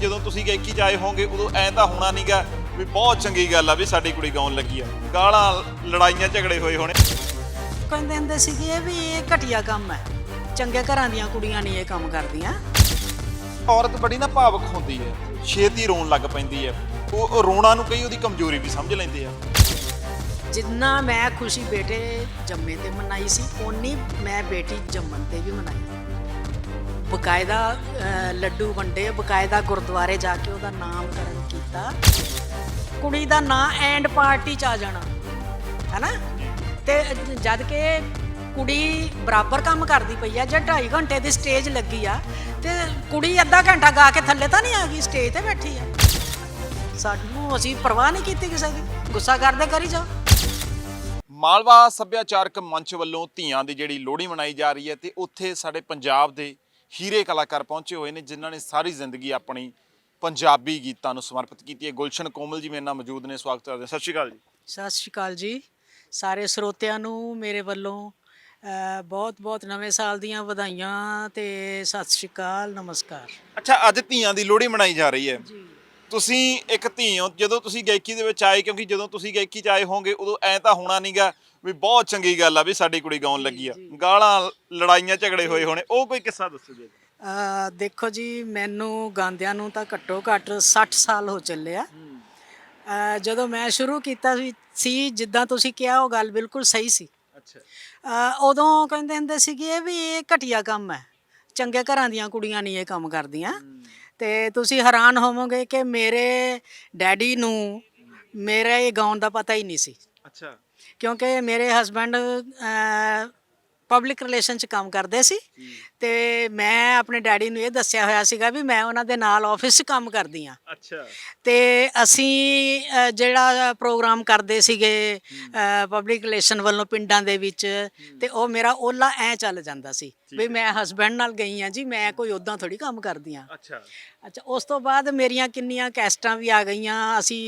ਜਦੋਂ ਤੁਸੀਂ ਗਾਇਕੀ ਚ ਆਏ ਹੋਵੋਗੇ ਉਦੋਂ ਐਂ ਤਾਂ ਹੋਣਾ ਨਹੀਂਗਾ ਵੀ ਬਹੁਤ ਚੰਗੀ ਗੱਲ ਆ ਵੀ ਸਾਡੀ ਕੁੜੀ ਗਾਉਣ ਲੱਗੀ ਆ। ਗਾਲਾਂ ਲੜਾਈਆਂ ਝਗੜੇ ਹੋਏ ਹੋਣੇ। ਕਹਿੰਦੇ ਹੁੰਦੇ ਸੀਗੇ ਵੀ ਇਹ ਘਟੀਆ ਕੰਮ ਹੈ। ਚੰਗੇ ਘਰਾਂ ਦੀਆਂ ਕੁੜੀਆਂ ਨਹੀਂ ਇਹ ਕੰਮ ਕਰਦੀਆਂ। ਔਰਤ ਬੜੀ ਨਾ ਭਾਵਕ ਹੁੰਦੀ ਹੈ। ਛੇਤੀ ਰੋਣ ਲੱਗ ਪੈਂਦੀ ਹੈ। ਉਹ ਰੋਣਾ ਨੂੰ ਕਈ ਉਹਦੀ ਕਮਜ਼ੋਰੀ ਵੀ ਸਮਝ ਲੈਂਦੇ ਆ। ਜਿੰਨਾ ਮੈਂ ਖੁਸ਼ੀ ਬੇਟੇ ਜੰਮੇ ਤੇ ਮਨਾਈ ਸੀ ਓਨੀ ਮੈਂ ਬੇਟੀ ਜੰਮਣ ਤੇ ਵੀ ਮਨਾਈ। ਬਕਾਇਦਾ ਲੱਡੂ ਵੰਡੇ, ਬਕਾਇਦਾ ਗੁਰਦੁਆਰੇ ਜਾ ਕੇ ਉਹਦਾ ਨਾਮਕਰਨ ਕੀਤਾ। ਕੁੜੀ ਦਾ ਨਾਂ ਐਂਡ ਪਾਰਟੀ ਚ ਆ ਜਾਣਾ, ਹੈਨਾ? ਤੇ ਜਦ ਕਿ ਕੁੜੀ ਬਰਾਬਰ ਕੰਮ ਕਰਦੀ ਪਈ ਆ, ਜੇ 2.5 ਘੰਟੇ ਦੀ ਸਟੇਜ ਲੱਗੀ ਆ, ਤੇ ਕੁੜੀ ਅੱਧਾ ਘੰਟਾ ਗਾ ਕੇ ਥੱਲੇ ਤਾਂ ਨਹੀਂ ਆ ਗਈ ਸਟੇਜ ਤੇ ਬੈਠੀ ਆ। ਸਾਨੂੰ ਅਸੀਂ ਪਰਵਾਹ ਨਹੀਂ ਕੀਤੀ ਕਿਸੇ ਦੀ, ਗੁੱਸਾ ਕਰਦੇ ਕਰੀ ਜਾਓ। ਮਾਲਵਾ ਸੱਭਿਆਚਾਰਕ ਮੰਚ ਵੱਲੋਂ ਧੀਆਂ ਦੀ ਜਿਹੜੀ ਲੋਹੜੀ ਮਨਾਈ ਜਾ ਰਹੀ ਹੈ, ਤੇ ਉੱਥੇ ਸਾਡੇ ਪੰਜਾਬ ਦੇ ਹੀਰੇ ਕਲਾਕਾਰ ਪਹੁੰਚੇ ਹੋਏ ਨੇ ਜਿਨ੍ਹਾਂ ਨੇ ਸਾਰੀ ਜ਼ਿੰਦਗੀ ਆਪਣੀ ਪੰਜਾਬੀ ਗੀਤਾਂ ਨੂੰ ਸਮਰਪਿਤ ਕੀਤੀ ਹੈ। ਗੁਲਸ਼ਨ ਕੋਮਲ ਜੀ ਮੇਰੇ ਨਾਲ ਮੌਜੂਦ ਨੇ ਸਵਾਗਤ ਕਰਦੇ ਹਾਂ। ਸਤਿ ਸ਼੍ਰੀ ਅਕਾਲ ਜੀ। ਸਤਿ ਸ਼੍ਰੀ ਅਕਾਲ ਜੀ। ਸਾਰੇ ਸਰੋਤਿਆਂ ਨੂੰ ਮੇਰੇ ਵੱਲੋਂ ਬਹੁਤ-ਬਹੁਤ ਨਵੇਂ ਸਾਲ ਦੀਆਂ ਵਧਾਈਆਂ ਤੇ ਸਤਿ ਸ਼੍ਰੀ ਅਕਾਲ ਨਮਸਕਾਰ। ਅੱਛਾ ਅੱਜ ਧੀਆਂ ਦੀ ਲੋਹੜੀ ਮਨਾਈ ਜਾ ਰਹੀ ਹੈ। ਤੁਸੀਂ ਇੱਕ ਧੀ ਹੋ ਜਦੋਂ ਤੁਸੀਂ ਗਾਇਕੀ ਦੇ ਵਿੱਚ ਆਏ ਕਿਉਂਕਿ ਜਦੋਂ ਤੁਸੀਂ ਗਾਇਕੀ 'ਚ ਆਏ ਹੋਵੋਗੇ ਉਦੋਂ ਐਂ ਤਾਂ ਹੋਣਾ ਨਹੀਂਗਾ ਵੀ ਬਹੁਤ ਚੰਗੀ ਗੱਲ ਆ ਵੀ ਸਾਡੀ ਕੁੜੀ ਗਾਉਣ ਲੱਗੀ ਆ। ਗਾਲਾਂ ਲੜਾਈਆਂ ਝਗੜੇ ਹੋਏ ਹੋਣੇ ਉਹ ਕੋਈ ਕਿੱਸਾ ਦੱਸੋ ਜੀ? ਦੇਖੋ ਜੀ ਮੈਨੂੰ ਗਾਉਂਦਿਆਂ ਨੂੰ ਤਾਂ ਘੱਟੋ ਘੱਟ 60 ਸਾਲ ਹੋ ਚੱਲੇ ਆ। ਜਦੋਂ ਮੈਂ ਸ਼ੁਰੂ ਕੀਤਾ ਸੀ- ਸੀ ਜਿੱਦਾਂ ਤੁਸੀਂ ਕਿਹਾ ਉਹ ਗੱਲ ਬਿਲਕੁਲ ਸਹੀ ਸੀ। ਅੱਛਾ। ਉਦੋਂ ਕਹਿੰਦੇ ਹੁੰਦੇ ਸੀਗੇ ਵੀ ਇਹ ਘਟੀਆ ਕੰਮ ਹੈ। ਚੰਗੇ ਘਰਾਂ ਦੀਆਂ ਕੁੜੀਆਂ ਨਹੀਂ ਇਹ ਕੰਮ ਕਰਦੀਆਂ। ਤੇ ਤੁਸੀਂ ਹੈਰਾਨ ਹੋਵੋਗੇ ਕਿ ਮੇਰੇ ਡੈਡੀ ਨੂੰ ਮੇਰੇ ਇਹ ਗਾਉਣ ਦਾ ਪਤਾ ਹੀ ਨਹੀਂ ਸੀ। ਅੱਛਾ। ਕਿਉਂਕਿ ਮੇਰੇ ਹਸਬੰਡ ਪਬਲਿਕ ਰਿਲੇਸ਼ਨ ਚ ਕੰਮ ਕਰਦੇ ਸੀ ਤੇ ਮੈਂ ਆਪਣੇ ਡੈਡੀ ਨੂੰ ਇਹ ਦੱਸਿਆ ਹੋਇਆ ਸੀਗਾ ਵੀ ਮੈਂ ਉਹਨਾਂ ਦੇ ਨਾਲ ਆਫਿਸ 'ਚ ਕੰਮ ਕਰਦੀ ਆ ਅੱਛਾ। ਤੇ ਅਸੀਂ ਅ, ਜਿਹੜਾ ਪ੍ਰੋਗਰਾਮ ਕਰਦੇ ਸੀਗੇ ਪਬਲਿਕ ਰਿਲੇਸ਼ਨ ਵੱਲੋਂ ਪਿੰਡਾਂ ਦੇ ਵਿੱਚ ਤੇ ਉਹ ਮੇਰਾ ਓਲਾ ਐ ਚੱਲ ਜਾਂਦਾ ਸੀ ਵੀ ਮੈਂ ਹਸਬੰਡ ਨਾਲ ਗਈ ਆ ਜੀ ਮੈਂ ਕੋਈ ਉਦਾਂ ਥੋੜੀ ਕੰਮ ਕਰਦੀ ਆ ਅੱਛਾ। ਅੱਛਾ ਉਸ ਤੋਂ ਬਾਅਦ ਮੇਰੀਆਂ ਕਿੰਨੀਆਂ ਕੈਸਟਾਂ ਵੀ ਆ ਗਈਆਂ ਅਸੀਂ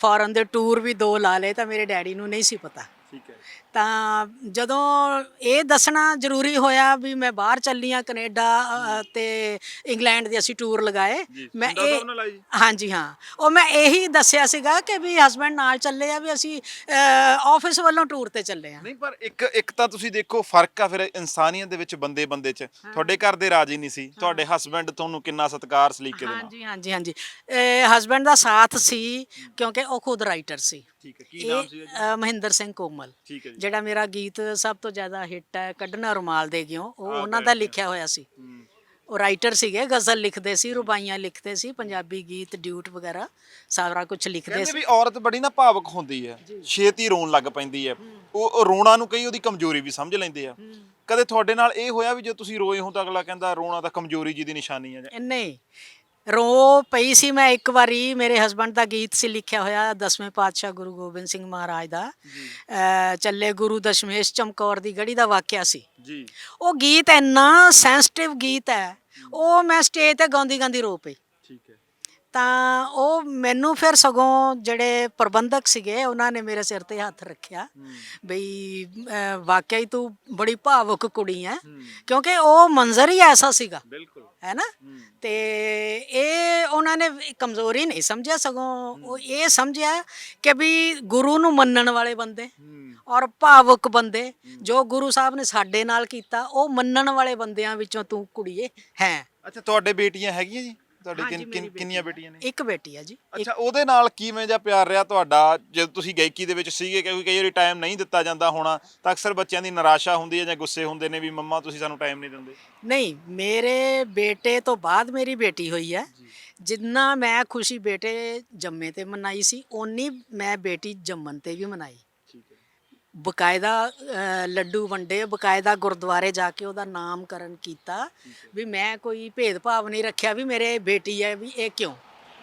ਫੋਰਨ ਦੇ ਟੂਰ ਵੀ ਦੋ ਲਾ ਲਏ ਤਾਂ ਮੇਰੇ ਡੈਡੀ ਨੂੰ ਨਹੀਂ ਸੀ ਪਤਾ। ਠੀਕ ਹੈ। ਤਾਂ ਜਦੋਂ ਇਹ ਦੱਸਣਾ ਜ਼ਰੂਰੀ ਹੋਇਆ ਵੀ ਮੈਂ ਬਾਹਰ ਚੱਲੀ ਆ ਕੈਨੇਡਾ ਅ, ਤੇ ਇੰਗਲੈਂਡ ਦੇ ਅਸੀਂ ਟੂਰ ਲਗਾਏ। ਮੈਂ ਇਹ? ਹਾਂਜੀ ਹਾਂ। ਉਹ ਮੈਂ ਇਹੀ ਦੱਸਿਆ ਸੀਗਾ ਕਿ ਵੀ ਹਸਬੰਡ ਨਾਲ ਚੱਲੇ ਆ ਵੀ ਅਸੀਂ ਆਫਿਸ ਵੱਲੋਂ ਟੂਰ ਤੇ ਚੱਲੇ ਆ। ਨਹੀਂ ਪਰ ਇੱਕ ਇੱਕ ਤਾਂ ਤੁਸੀਂ ਦੇਖੋ ਫ਼ਰਕ ਆ ਫਿਰ ਇਨਸਾਨੀਅਤ ਦੇ ਵਿੱਚ ਬੰਦੇ ਬੰਦੇ 'ਚ। ਤੁਹਾਡੇ ਘਰ ਦੇ ਰਾਜੀ ਨਹੀਂ ਸੀ। ਤੁਹਾਡੇ ਹਸਬੰਡ ਤੁਹਾਨੂੰ ਕਿੰਨਾ ਸਤਿਕਾਰ ਸਲੀਕੇ ਦੇ ਨਾਲ। ਹਾਂਜੀ ਹਾਂਜੀ ਹਾਂਜੀ। ਹਸਬੰਡ ਦਾ ਸਾਥ ਸੀ ਕਿਉਂਕਿ ਉਹ ਖੁਦ ਰਾਈਟਰ ਸੀ। ਠੀਕ ਹੈ ਕੀ ਨਾਮ ਇਹ ਸੀ ਅ, ਮਹਿੰਦਰ ਸਿੰਘ ਕੋਮਲ। ਠੀਕ ਹੈ ਜੀ। ਜਿਹੜਾ ਮੇਰਾ ਗੀਤ ਸਭ ਤੋਂ ਜ਼ਿਆਦਾ ਹਿੱਟ ਹੈ ਕੱਢਣਾ ਰੁਮਾਲ ਦੇ ਗਿਓ ਉਹ ਉਹਨਾਂ ਦਾ ਲਿਖਿਆ ਹੋਇਆ ਸੀ। ਉਹ ਰਾਈਟਰ ਸੀਗੇ ਗਜ਼ਲ ਲਿਖਦੇ ਸੀ ਰੁਬਾਈਆਂ ਲਿਖਦੇ ਸੀ ਪੰਜਾਬੀ ਗੀਤ ਡਿਊਟ ਵਗੈਰਾ ਸਾਰਾ ਕੁਝ ਲਿਖਦੇ ਕਹਿੰਦੇ ਸੀ। ਵੀ ਔਰਤ ਬੜੀ ਨਾ ਭਾਵਕ ਹੁੰਦੀ ਹੈ ਛੇਤੀ ਰੋਣ ਲੱਗ ਪੈਂਦੀ ਹੈ। ਉਹ ਉਹ ਰੋਣਾ ਨੂੰ ਕਈ ਉਹਦੀ ਕਮਜ਼ੋਰੀ ਵੀ ਸਮਝ ਲੈਂਦੇ ਆ। ਕਦੇ ਤੁਹਾਡੇ ਨਾਲ ਇਹ ਹੋਇਆ ਵੀ ਜੇ ਤੁਸੀਂ ਰੋਏ ਹੋ ਤਾਂ ਅਗਲਾ ਕਹਿੰਦਾ ਰੋਣਾ ਤਾਂ ਕਮਜ਼ੋਰੀ ਜੀ ਦੀ ਨਿਸ਼ਾਨੀ ਹੈ ਜਾਂ- ਨਹੀਂ ਰੋ ਪਈ ਸੀ ਮੈਂ ਇੱਕ ਵਾਰੀ ਮੇਰੇ ਹਸਬੰਡ ਦਾ ਗੀਤ ਸੀ ਲਿਖਿਆ ਹੋਇਆ ਦਸਵੇਂ ਪਾਤਸ਼ਾਹ ਗੁਰੂ ਗੋਬਿੰਦ ਸਿੰਘ ਮਹਾਰਾਜ ਦਾ। ਅ, ਚੱਲੇ ਗੁਰੂ ਦਸ਼ਮੇਸ਼ ਚਮਕੌਰ ਦੀ ਗੜੀ ਦਾ ਵਾਕਿਆ ਸੀ। ਜੀ। ਉਹ ਗੀਤ ਇੰਨਾ ਸੈਂਸਿਟਿਵ ਗੀਤ ਹੈ ਉਹ ਮੈਂ ਸਟੇਜ ਤੇ ਗਾਉਂਦੀ ਗਾਉਂਦੀ ਰੋ ਪਈ। ਠੀਕ ਹੈ। ਤਾਂ ਉਹ ਮੈਨੂੰ ਫਿਰ ਸਗੋਂ ਜਿਹੜੇ ਪ੍ਰਬੰਧਕ ਸੀਗੇ ਉਹਨਾਂ ਨੇ ਮੇਰੇ ਸਿਰ ਤੇ ਹੱਥ ਰੱਖਿਆ ਬਈ ਅਹ, ਵਾਕਿਆ ਹੀ ਤੂੰ ਬੜੀ ਭਾਵੁਕ ਕੁੜੀ ਹੈ। ਕਿਉਂਕਿ ਉਹ ਮੰਜ਼ਰ ਹੀ ਐਸਾ ਸੀਗਾ। ਬਿਲਕੁਲ। ਹੈ ਨਾ? ਤੇ ਇਹ ਉਹਨਾਂ ਨੇ ਕਮਜ਼ੋਰੀ ਨਹੀਂ ਸਮਝਿਆ ਸਗੋਂ। ਉਹ ਇਹ ਸਮਝਿਆ ਕਿ ਵੀ ਗੁਰੂ ਨੂੰ ਮੰਨਣ ਵਾਲੇ ਬੰਦੇ ਔਰ ਭਾਵੁਕ ਬੰਦੇ ਜੋ ਗੁਰੂ ਸਾਹਿਬ ਨੇ ਸਾਡੇ ਨਾਲ ਕੀਤਾ ਉਹ ਮੰਨਣ ਵਾਲੇ ਬੰਦਿਆਂ ਵਿੱਚੋਂ ਤੂੰ ਕੁੜੀਏ ਹੈ। ਅੱਛਾ ਤੁਹਾਡੇ ਬੇਟੀਆਂ ਹੈਗੀਆਂ ਜੀ? ਤੁਹਾਡੇ ਹਾਂਜੀ, ਕਿੰਨ- ਮੇਰੀ ਕਿੰਨ- ਕਿੰਨੀਆਂ ਬੇਟੀਆਂ ਨੇ? ਇੱਕ ਬੇਟੀ ਹੈ ਜੀ ਅੱਛਾ ਉਹਦੇ ਨਾਲ ਕਿਵੇਂ ਜਿਹਾ ਪਿਆਰ ਰਿਹਾ ਤੁਹਾਡਾ? ਜਦੋਂ ਤੁਸੀਂ ਗਾਇਕੀ ਦੇ ਵਿੱਚ ਸੀਗੇ ਕਿਉਂਕਿ ਕਈ ਵਾਰੀ ਟਾਈਮ ਨਹੀਂ ਦਿੱਤਾ ਜਾਂਦਾ ਹੋਣਾ ਤਾਂ ਅਕਸਰ ਬੱਚਿਆਂ ਦੀ ਨਿਰਾਸ਼ਾ ਹੁੰਦੀ ਹੈ ਜਾਂ ਗੁੱਸੇ ਹੁੰਦੇ ਨੇ ਵੀ ਮੰਮਾ ਤੁਸੀਂ ਸਾਨੂੰ ਟਾਈਮ ਨਹੀਂ ਦਿੰਦੇ? ਨਹੀਂ ਮੇਰੇ ਬੇਟੇ ਤੋਂ ਬਾਅਦ ਮੇਰੀ ਬੇਟੀ ਹੋਈ ਹੈ। ਜਿੰਨਾ ਮੈਂ ਖੁਸ਼ੀ ਬੇਟੇ ਜੰਮੇ ਤੇ ਮਨਾਈ ਸੀ ਓਨੀ ਮੈਂ ਬੇਟੀ ਜੰਮਣ ਤੇ ਵੀ ਮਨਾਈ। ਬਕਾਇਦਾ ਲੱਡੂ ਵੰਡੇ ਬਕਾਇਦਾ ਗੁਰਦੁਆਰੇ ਜਾ ਕੇ ਉਹਦਾ ਨਾਮਕਰਨ ਕੀਤਾ ਵੀ ਮੈਂ ਕੋਈ ਭੇਦਭਾਵ ਨਹੀਂ ਰੱਖਿਆ ਵੀ ਮੇਰੇ ਬੇਟੀ ਹੈ ਵੀ ਇਹ ਕਿਉਂ?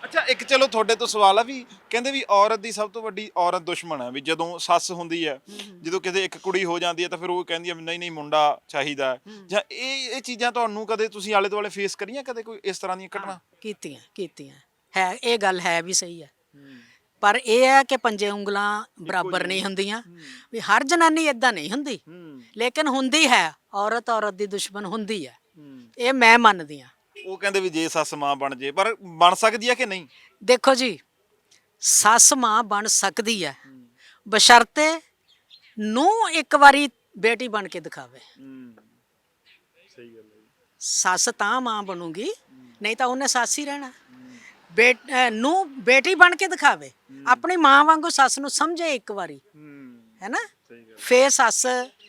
ਅੱਛਾ ਇੱਕ ਚਲੋ ਤੁਹਾਡੇ ਤੋਂ ਸਵਾਲ ਆ ਵੀ ਕਹਿੰਦੇ ਵੀ ਔਰਤ ਦੀ ਸਭ ਤੋਂ ਵੱਡੀ ਔਰਤ ਦੁਸ਼ਮਣ ਹੈ ਵੀ ਜਦੋਂ ਸੱਸ ਹੁੰਦੀ ਹੈ ਜਦੋਂ ਕਿਸੇ ਇੱਕ ਕੁੜੀ ਹੋ ਜਾਂਦੀ ਹੈ ਤਾਂ ਫਿਰ ਉਹ ਕਹਿੰਦੀ ਵੀ ਨਹੀਂ ਨਹੀਂ ਮੁੰਡਾ ਚਾਹੀਦਾ। ਜਾਂ ਇਹ ਇਹ ਚੀਜ਼ਾਂ ਤੁਹਾਨੂੰ ਕਦੇ ਤੁਸੀਂ ਆਲੇ ਦੁਆਲੇ ਫੇਸ ਕਰੀਆਂ ਕਦੇ ਕੋਈ ਇਸ ਤਰ੍ਹਾਂ ਦੀਆਂ ਘਟਨਾ? ਕੀਤੀਆਂ ਕੀਤੀਆਂ। ਹੈ ਇਹ ਗੱਲ ਹੈ ਵੀ ਸਹੀ ਹੈ। ਪਰ ਇਹ ਹੈ ਕਿ ਪੰਜੇ ਉਂਗਲਾਂ ਬਰਾਬਰ ਨਹੀਂ ਹੁੰਦੀਆਂ। ਵੀ ਹਰ ਜਨਾਨੀ ਇਦਾਂ ਨਹੀਂ ਹੁੰਦੀ। ਲੇਕਿਨ ਹੁੰਦੀ ਹੈ ਔਰਤ ਔਰਤ ਦੀ ਦੁਸ਼ਮਣ ਹੁੰਦੀ ਹੈ। ਇਹ ਮੈਂ ਮੰਨਦੀ ਹਾਂ। ਉਹ ਕਹਿੰਦੇ ਵੀ ਜੇ ਸੱਸ ਮਾਂ ਬਣ ਜੇ ਪਰ ਬਣ ਸਕਦੀ ਹੈ ਕਿ ਨਹੀਂ? ਦੇਖੋ ਜੀ ਸੱਸ ਮਾਂ ਬਣ ਸਕਦੀ ਹੈ। ਬਸ਼ਰਤੇ ਨੂੰ ਇੱਕ ਵਾਰੀ ਬੇਟੀ ਬਣ ਕੇ ਦਿਖਾਵੇ। ਸਹੀ ਗੱਲ ਹੈ ਸੱਸ ਤਾਂ ਮਾਂ ਬਣੂਗੀ ਨਹੀਂ ਤਾਂ ਉਹਨੇ ਸੱਸ ਹੀ ਰਹਿਣਾ। ਬੇਟ ਨੂੰ ਬੇਟੀ ਬਣ ਕੇ ਦਿਖਾਵੇ। ਆਪਣੀ ਮਾਂ ਵਾਂਗੂ ਸੱਸ ਨੂੰ ਸਮਝੇ ਇੱਕ ਵਾਰੀ। ਹੈਨਾ? ਫੇਰ ਸੱਸ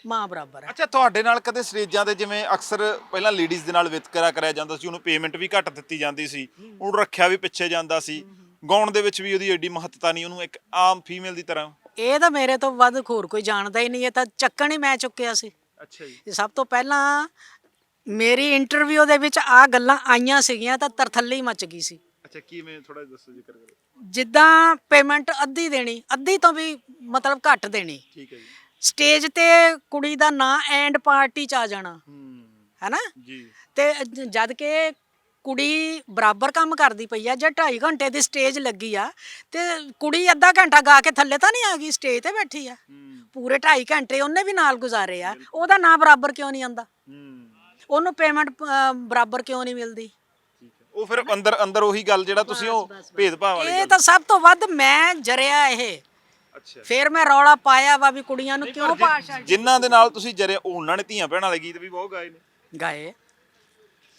ਮਾਂ ਬਰਾਬਰ ਹੈ। ਅੱਛਾ ਤੁਹਾਡੇ ਨਾਲ ਕਦੇ ਸਟੇਜਾਂ ਤੇ ਜਿਵੇਂ ਅਕਸਰ ਪਹਿਲਾਂ ਲੇਡੀਜ਼ ਦੇ ਨਾਲ ਵਿਤਕਰਾ ਕਰਿਆ ਜਾਂਦਾ ਸੀ ਉਹਨੂੰ ਪੇਮੈਂਟ ਵੀ ਘੱਟ ਦਿੱਤੀ ਜਾਂਦੀ ਸੀ ਉਹਨੂੰ ਰੱਖਿਆ ਵੀ ਪਿੱਛੇ ਜਾਂਦਾ ਸੀ। ਗਾਉਣ ਦੇ ਵਿੱਚ ਵੀ ਉਹਦੀ ਐਡੀ ਮਹੱਤਤਾ ਨਹੀਂ ਉਹਨੂੰ ਇੱਕ ਆਮ ਫੀਮੇਲ ਦੀ ਤਰ੍ਹਾਂ। ਇਹ ਤਾਂ ਮੇਰੇ ਤੋਂ ਵੱਧ ਹੋਰ ਕੋਈ ਜਾਣਦਾ ਹੀ ਨਹੀਂ ਇਹ ਤਾਂ ਚੱਕਣ ਹੀ ਮੈਂ ਚੁੱਕਿਆ ਸੀ। ਅੱਛਾ ਜੀ। ਸਭ ਤੋਂ ਪਹਿਲਾਂ ਮੇਰੀ ਇੰਟਰਵਿਊ ਦੇ ਵਿੱਚ ਆ ਗੱਲਾਂ ਆਈਆਂ ਸੀਗੀਆਂ ਤਾਂ ਤਰਥੱਲੀ ਮਚ ਗਈ ਸੀ। ਅੱਛਾ ਕੀ ਮੈਂ ਥੋੜਾ ਦੱਸੋ ਜ਼ਿਕਰ ਕਰੋ ਜਿੱਦਾਂ ਪੇਮੈਂਟ ਅੱਧੀ ਦੇਣੀ ਅੱਧੀ ਤੋਂ ਵੀ ਮਤਲਬ ਘੱਟ ਦੇਣੀ। ਠੀਕ ਹੈ ਜੀ। ਸਟੇਜ ਤੇ ਕੁੜੀ ਦਾ ਨਾਂ ਐਂਡ ਪਾਰਟੀ ਚ ਆ ਜਾਣਾ। ਹੂੰ। ਹੈਨਾ? ਜੀ। ਤੇ ਜ- ਜਦ ਕਿ ਕੁੜੀ ਬਰਾਬਰ ਕੰਮ ਕਰਦੀ ਪਈ ਆ ਜੇ 2.5 ਘੰਟੇ ਦੀ ਸਟੇਜ ਲੱਗੀ ਆ ਤੇ ਕੁੜੀ ਅੱਧਾ ਘੰਟਾ ਗਾ ਕੇ ਥੱਲੇ ਤਾਂ ਨਹੀਂ ਆ ਗਈ ਸਟੇਜ ਤੇ ਬੈਠੀ ਆ। ਹੂੰ। ਪੂਰੇ 2.5 ਘੰਟੇ ਉਹਨੇ ਵੀ ਨਾਲ ਗੁਜ਼ਾਰੇ ਆ। ਉਹਦਾ ਨਾਂ ਬਰਾਬਰ ਕਿਉਂ ਨਹੀਂ ਆਂਦਾ? ਹੂੰ। ਉਹਨੂੰ ਪੇਮੈਂਟ ਬਰਾਬਰ ਕਿਉਂ ਨਹੀਂ ਮਿਲਦੀ? ਉਹ ਫਿਰ ਅੰਦਰ ਅੰਦਰ ਉਹੀ ਗੱਲ ਜਿਹੜਾ ਤੁਸੀਂ ਉਹ ਭੇਦਭਾਵ ਵਾਲੀ ਇਹ ਤਾਂ ਸਭ ਤੋਂ ਵੱਧ ਮੈਂ ਜਰਿਆ ਇਹ। ਅੱਛਾ। ਫਿਰ ਮੈਂ ਰੌਲਾ ਪਾਇਆ ਵਾ ਵੀ ਕੁੜੀਆਂ ਨੂੰ ਕਿਉਂ ਭਾਸ਼ਾ ਜਿਨ੍ਹਾਂ ਦੇ ਨਾਲ ਤੁਸੀਂ ਜਰੇ ਉਹਨਾਂ ਨੇ ਧੀਆਂ ਭੈਣਾਂ ਵਾਲੇ ਗੀਤ ਵੀ ਬਹੁਤ ਗਾਏ ਨੇ। ਗਾਏ।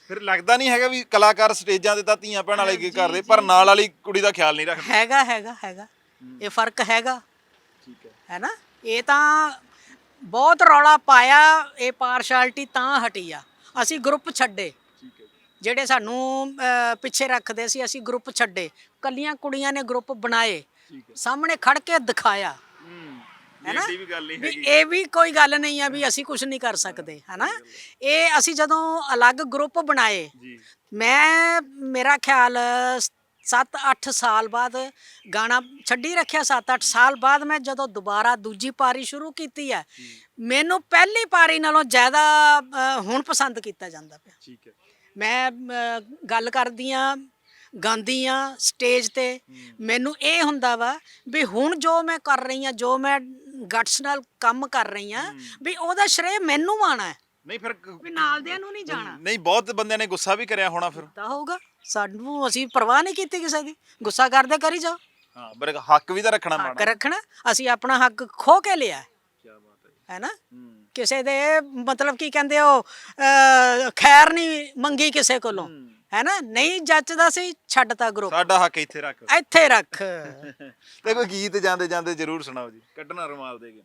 ਫਿਰ ਲੱਗਦਾ ਨਹੀਂ ਹੈਗਾ ਵੀ ਕਲਾਕਾਰ ਸਟੇਜਾਂ ਤੇ ਤਾਂ ਧੀਆਂ ਭੈਣਾਂ ਵਾਲੇ ਗੀਤ ਕਰਦੇ ਪਰ ਨਾਲ ਵਾਲੀ ਕੁੜੀ ਦਾ ਖਿਆਲ ਨਹੀਂ ਰੱਖਦੇ। ਹੈਗਾ ਹੈਗਾ ਹੈਗਾ। ਇਹ ਫ਼ਰਕ ਹੈਗਾ। ਠੀਕ ਹੈ। ਹੈਨਾ ਇਹ ਤਾਂ ਬਹੁਤ ਰੌਲਾ ਪਾਇਆ ਇਹ ਪਾਰਸ਼ੈਲਿਟੀ ਤਾਂ ਹਟੀ ਆ। ਅਸੀਂ ਗਰੁੱਪ ਛੱਡੇ। ਜਿਹੜੇ ਸਾਨੂੰ ਪਿੱਛੇ ਰੱਖਦੇ ਸੀ ਅਸੀਂ ਗਰੁੱਪ ਛੱਡੇ। ਕੱਲੀਆਂ ਕੁੜੀਆਂ ਨੇ ਗਰੁੱਪ ਬਣਾਏ। ਹੈ। ਸਾਹਮਣੇ ਖੜ ਕੇ ਦਿਖਾਇਆ। ਹੂੰ ਹੈਨਾ ਇਹ ਵੀ ਇਹ ਵੀ ਕੋਈ ਗੱਲ ਨਹੀਂ ਆ ਵੀ ਅਸੀਂ ਕੁਝ ਨਹੀਂ ਕਰ ਸਕਦੇ ਹਨਾ ਇਹ ਅਸੀਂ ਜਦੋਂ ਅਲੱਗ ਗਰੁੱਪ ਬਣਾਏ ਮੈਂ ਮੇਰਾ ਖਿਆਲ 7-8 ਸਾਲ ਬਾਅਦ ਗਾਣਾ ਛੱਡੀ ਰੱਖਿਆ 7-8 ਸਾਲ ਬਾਅਦ ਮੈਂ ਜਦੋਂ ਦੁਬਾਰਾ ਦੂਜੀ ਪਾਰੀ ਸ਼ੁਰੂ ਕੀਤੀ ਹੈ ਮੈਨੂੰ ਪਹਿਲੀ ਪਾਰੀ ਨਾਲੋਂ ਜ਼ਿਆਦਾ ਹੁਣ ਪਸੰਦ ਕੀਤਾ ਜਾਂਦਾ ਪਿਆ। ਠੀਕ ਹੈ। ਮੈਂ ਗੱਲ ਕਰਦੀ ਆ ਗਾਉਂਦੀ ਆ ਸਟੇਜ ਤੇ। ਮੈਨੂੰ ਇਹ ਹੁੰਦਾ ਵਾ ਵੀ ਹੁਣ ਜੋ ਮੈਂ ਕਰ ਰਹੀ ਆ ਜੋ ਮੈਂ ਗਟਸ ਨਾਲ ਕੰਮ ਕਰ ਰਹੀ ਆ ਵੀ ਉਹਦਾ ਸ਼੍ਰੇ ਮੈਨੂੰ ਆਣਾ ਹੈ। ਨਹੀਂ ਫਿਰ ਵੀ ਨਾਲਦਿਆਂ ਨੂੰ ਨਹੀਂ ਜਾਣਾ। ਨਹੀਂ ਬਹੁਤ ਬੰਦਿਆਂ ਨੇ ਗੁੱਸਾ ਵੀ ਕਰਿਆ ਹੋਣਾ ਫਿਰ। ਤਾਂ ਹੋਊਗਾ। ਸਾਨੂੰ ਅਸੀਂ ਪਰਵਾਹ ਨਹੀਂ ਕੀਤੀ ਕਿਸੇ ਦੀ। ਗੁੱਸਾ ਕਰਦੇ ਕਰੀ ਜਾਓ। ਹਾਂ ਪਰ ਹੱਕ ਵੀ ਤਾਂ ਰੱਖਣਾ ਹੱਕ ਪੈਣਾ। ਰੱਖਣਾ। ਅਸੀਂ ਆਪਣਾ ਹੱਕ ਖੋ ਕੇ ਲਿਆ। ਕੀ ਬਾਤ ਹੈ ਹੈ ਨਾ ਹੂੰ। ਕਿਸੇ ਦੇ ਮਤਲਬ ਕੀ ਕਹਿੰਦੇ ਉਹ ਅਹ, ਖੈਰ ਨਹੀਂ ਮੰਗੀ ਕਿਸੇ ਕੋਲੋਂ। ਹੈ। ਨਾ? ਨਹੀਂ ਜੱਜਦਾ ਸੀ ਛੱਡਤਾ ਗਰੁੱਪ ਸਾਡਾ ਹੱਕ ਇੱਥੇ ਰੱਖ। ਇੱਥੇ ਰੱਖ। ਤੇ ਕੋਈ ਗੀਤ ਜਾਂਦੇ ਜਾਂਦੇ ਜਰੂਰ ਸੁਣਾਓ ਜੀ। ਕੱਢਣਾ ਰੁਮਾਲ ਦੇ ਕੇ।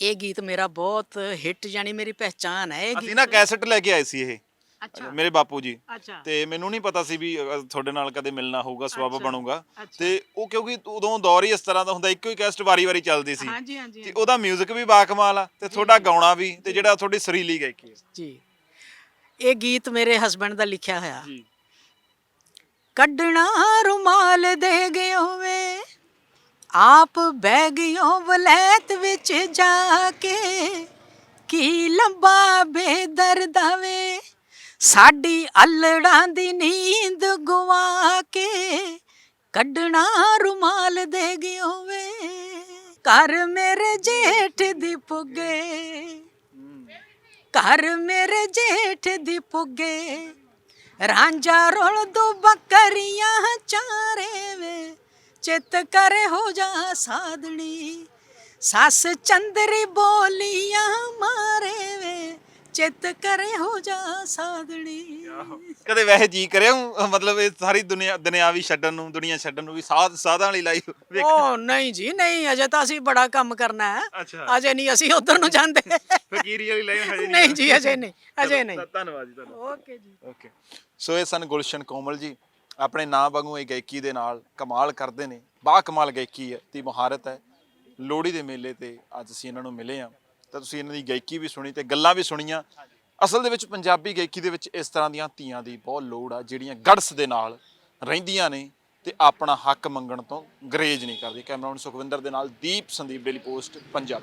ਇਹ ਗੀਤ ਮੇਰਾ ਬਹੁਤ ਹਿੱਟ ਯਾਨੀ ਮੇਰੀ ਪਹਿਚਾਨ ਹੈ। ਇਹ ਅਸੀਂ ਗੀਤ ਨਾ ਕੈਸਟ ਲੈ ਕੇ ਆਏ ਸੀ ਇਹ। ਅੱਛਾ। ਮੇਰੇ ਬਾਪੂ ਜੀ। ਅੱਛਾ। ਤੇ ਮੈਨੂੰ ਨਹੀਂ ਪਤਾ ਸੀ ਵੀ ਅ, ਤੁਹਾਡੇ ਨਾਲ ਕਦੇ ਮਿਲਣਾ ਹੋਊਗਾ ਅੱਛਾ, ਬਣੂਗਾ। ਅੱਛਾ। ਤੇ ਉਹ ਕਿਉਂਕਿ ਉਦੋਂ ਦੌਰ ਹੀ ਇਸ ਤਰ੍ਹਾਂ ਦਾ ਹੁੰਦਾ ਇੱਕੋ ਹੀ ਕੈਸਟ ਵਾਰੀ-ਵਾਰੀ ਚੱਲਦੀ ਸੀ। ਹਾਂਜੀ ਹਾਂਜੀ ਤੇ ਉਹਦਾ 뮤직 ਵੀ ਬਾਕਮਾਲ ਆ ਤੇ ਤੁਹਾਡਾ ਗਾਉਣਾ ਵੀ ਤੇ ਜਿਹੜਾ ਤੁਹਾਡੀ ਸਰੀਲੀ ਗਾਇਕੀ ਹੈ। ਜੀ। ਇਹ ਗੀਤ ਮੇਰੇ ਹਸਬੰਡ ਦਾ ਲਿਖਿਆ ਹੋਇਆ। ਜੀ। ਕੱਢਣਾ ਰੁਮਾਲ ਦੇ ਗਿਓ ਵੇ ਆਪ ਬਹਿ ਗਿਓ ਵਲੈਤ ਵਿੱਚ ਜਾ ਕੇ ਕੀ ਲੰਬਾ ਬੇਦਰਦਾ ਵੇ ਸਾਡੀ ਅਲੜਾਂ ਦੀ ਨੀਂਦ ਗਵਾ ਕੇ ਕੱਢਣਾ ਰੁਮਾਲ ਦੇ ਗਿਓ ਵੇ ਘਰ ਮੇਰੇ ਜੇਠ ਦੀ ਪੁੱਗੇ। ਘਰ ਮੇਰੇ ਜੇਠ ਦੀ ਪੁੱਗੇ। ਰਾਂਝਾ ਰੋਲ ਦੋ ਬੱਕਰੀਆਂ ਚਾਰੇ ਵੇ ਚਿੱਤ ਕਰੇ ਹੋ ਜਾ ਸਾਧਣੀ। ਸੱਸ ਚੰਦਰੀ ਬੋਲੀਆਂ ਮਾਰੇ ਵੇ ਚਿੱਤ ਕਰੇ ਹੋ ਜਾ ਸਾਧਣੀ। ਕਦੇ ਵੈਸੇ ਜੀ ਕਰਿਆ ਊਂ, ਮਤਲਬ ਇਹ ਸਾਰੀ ਦੁਨੀਆ ਦੁਨਿਆਵੀ ਛੱਡਣ ਨੂੰ ਦੁਨੀਆ ਛੱਡਣ ਨੂੰ ਵੀ ਸਾਧ ਸਾਧਾਂ ਵਾਲੀ ਲਾਈ ਵੇਖ ਓ ਨਹੀਂ ਜੀ ਨਹੀਂ ਅਜੇ ਤਾਂ ਅਸੀਂ ਬੜਾ ਕੰਮ ਕਰਨਾ ਹੈ। ਅੱਛਾ। ਅਜੇ ਨਹੀਂ ਅਸੀਂ ਉਧਰ ਨੂੰ ਜਾਂਦੇ। ਫਕੀਰੀ ਵਾਲੀ ਲਾਈ ਹਜੇ ਨਹੀਂ ਜੀ ਅਜੇ ਨਹੀਂ ਅਜੇ ਨਹੀਂ। ਧੰਨਵਾਦ ਜੀ ਧੰਨਵਾਦ। ਓਕੇ ਜੀ। ਓਕੇ। ਸੋ ਇਹ ਸਨ ਗੁਲਸ਼ਨ ਕੋਮਲ ਜੀ। ਆਪਣੇ ਨਾਂ ਵਾਂਗੂ ਇਹ ਗਾਇਕੀ ਦੇ ਨਾਲ ਕਮਾਲ ਕਰਦੇ ਨੇ। ਬਾ ਕਮਾਲ ਗਾਇਕੀ ਹੈ ਦੀ ਮਹਾਰਤ ਹੈ। ਲੋਹੜੀ ਦੇ ਮੇਲੇ ਤੇ ਅੱਜ ਅਸੀਂ ਇਹਨਾਂ ਨੂੰ ਮਿਲੇ ਆ ਤਾਂ ਤੁਸੀਂ ਇਹਨਾਂ ਦੀ ਗਾਇਕੀ ਵੀ ਸੁਣੀ ਤੇ ਗੱਲਾਂ ਵੀ ਸੁਣੀਆਂ। ਅਸਲ ਦੇ ਵਿੱਚ ਪੰਜਾਬੀ ਗਾਇਕੀ ਦੇ ਵਿੱਚ ਇਸ ਤਰ੍ਹਾਂ ਦੀਆਂ ਧੀਆਂ ਦੀ ਬਹੁਤ ਲੋੜ ਆ, ਜਿਹੜੀਆਂ ਗੜਸ ਦੇ ਨਾਲ ਰਹਿੰਦੀਆਂ ਨੇ ਤੇ ਆਪਣਾ ਹੱਕ ਮੰਗਣ ਤੋਂ ਗਰੇਜ ਨਹੀਂ ਕਰਦੀ ਕੈਮਰਾਮੈਨ ਸੁਖਵਿੰਦਰ ਦੇ ਨਾਲ ਦੀਪ ਸੰਦੀਪ ਡੇਲੀ ਪੋਸਟ, ਪੰਜਾਬ।